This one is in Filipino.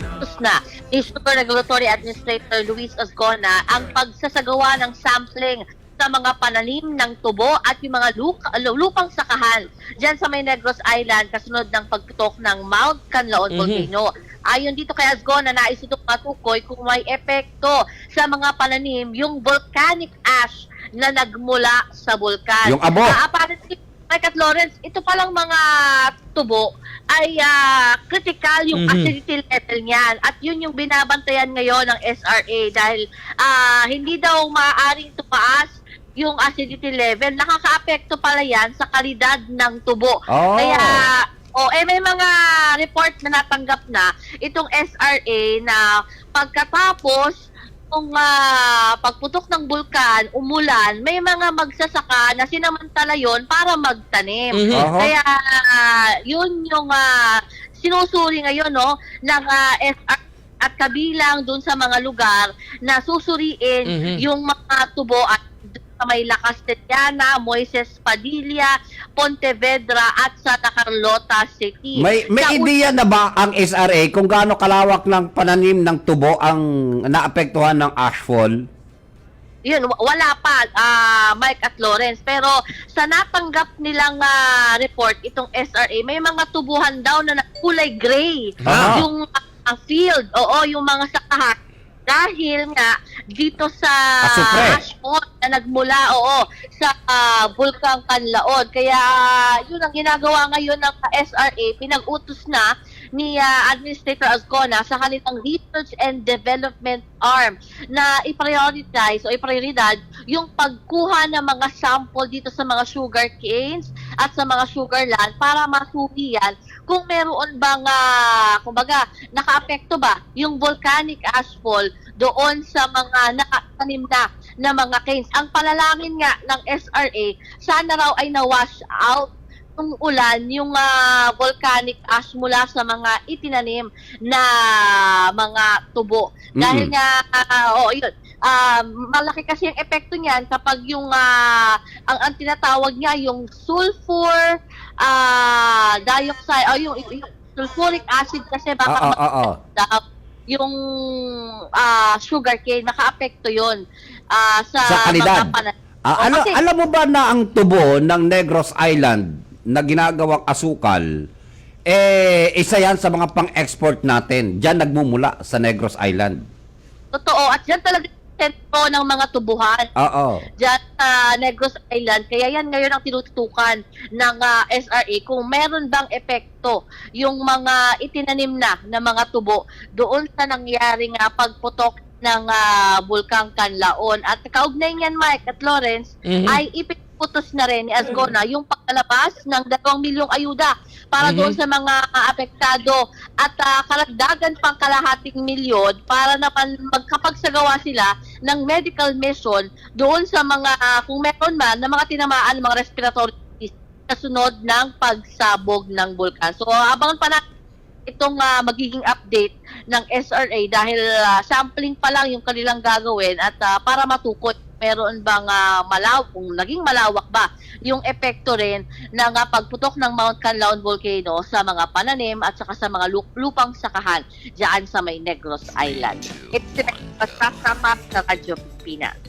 Tapos na ni Sugar Regulatory Administrator Luis Osgona ang pagsasagawa ng sampling sa mga pananim ng tubo at yung mga luka, lupang sakahan dyan sa may Negros Island kasunod ng pagputok ng Mount Canlaon Mhm. Volcano. Ayon dito kay Asgona, nais itong matukoy kung may epekto sa mga pananim yung volcanic ash na nagmula sa bulkan. Yung abo. Ah, apparently, Mike at Lawrence, ito palang mga tubo ay ah, critical yung Mhm. acidity level niyan. At yun yung binabantayan ngayon ng SRA dahil ah, hindi daw maaaring tumaas yung acidity level. Nakaka-apekto pala yan sa kalidad ng tubo. Oh. Kaya, oh, eh may mga report na natanggap na itong SRA na pagkatapos kung pagputok ng bulkan, umulan, may mga magsasaka na sinamantala yon para magtanim. Aha. Kaya ah, yun yung ah, sinusuri ngayon no ng ah, SR at kabilang dun sa mga lugar na susuriin Mhm. yung mga tubo at dun sa may La Castellana, Moises Padilla, Pontevedra at Santa Carlota City. May may Sa ideya na ba ang SRA kung gaano kalawak ng pananim ng tubo ang naapektuhan ng ashfall? Yun, wa- wala pa, ah, Mike at Lawrence. Pero sa natanggap nilang ah, report, itong SRA, may mga tubuhan daw na kulay gray. Ah. Yung ah, field, oo, yung mga sakahan. Dahil nga, dito sa Asupre. ashfall na nagmula, oo, sa ah, Bulkang Kanlaon. Kaya, yun ang ginagawa ngayon ng SRA, pinag-utos na ni ah, Administrator Ascona sa kanilang Research and Development Arm na i-prioritize o i-prioridad yung pagkuha ng mga sample dito sa mga sugar canes at sa mga sugar land para masuhiyan kung meron bang, ah, kumbaga, naka-apekto ba yung volcanic ashfall doon sa mga nakatanim na na mga canes. Ang palalangin nga ng SRA, sana raw ay na-wash out ng ulan yung ah, volcanic ash mula sa mga itinanim na mga tubo. Dahil Mm-mm. nga, ah, oo, yun. Ah, malaki kasi ang epekto niyan kapag yung ah, ang, ang tinatawag niya yung sulfur ah, dioxide o yung, yung sulfuric acid kasi baka Oo, oo, oo. daw yung ah, sugar cane naka-apekto yun ah, sa, Sa kalidad. mga pana- Ah, Oo, ano, kasi- alam mo ba na ang tubo ng Negros Island na ginagawang asukal, eh, isa yan sa mga pang-export natin. Diyan nagmumula sa Negros Island. Totoo. At yan talaga yung sentro ng mga tubuhan. Oo. Diyan sa Negros Island. Kaya yan ngayon ang tinututukan ng ah, SRA kung meron bang epekto yung mga itinanim na na mga tubo doon sa nangyaring ah, pagputok ng ah, Bulkang Kanlaon. At kaugnay niyan, Mike at Lawrence, Mhm. ay ipiputos na rin ni Asgona yung paglalabas ng 2 milyong ayuda para Mhm. doon sa mga apektado at ah, karagdagan pang kalahating milyon para naman magkapagsagawa sila ng medical mission doon sa mga ah, kung meron man na mga tinamaan ng mga respiratory kasunod ng pagsabog ng bulkan. So abangan pa natin itong ah, magiging update ng SRA dahil ah, sampling pa lang yung kanilang gagawin at ah, para matukoy meron bang ah, malaw kung naging malawak ba yung epekto rin ng ah, pagputok ng Mount Canlaon Volcano sa mga pananim at saka sa mga lup- lupang sakahan diyan sa may Negros Island. It's the sa Radyo Pilipinas.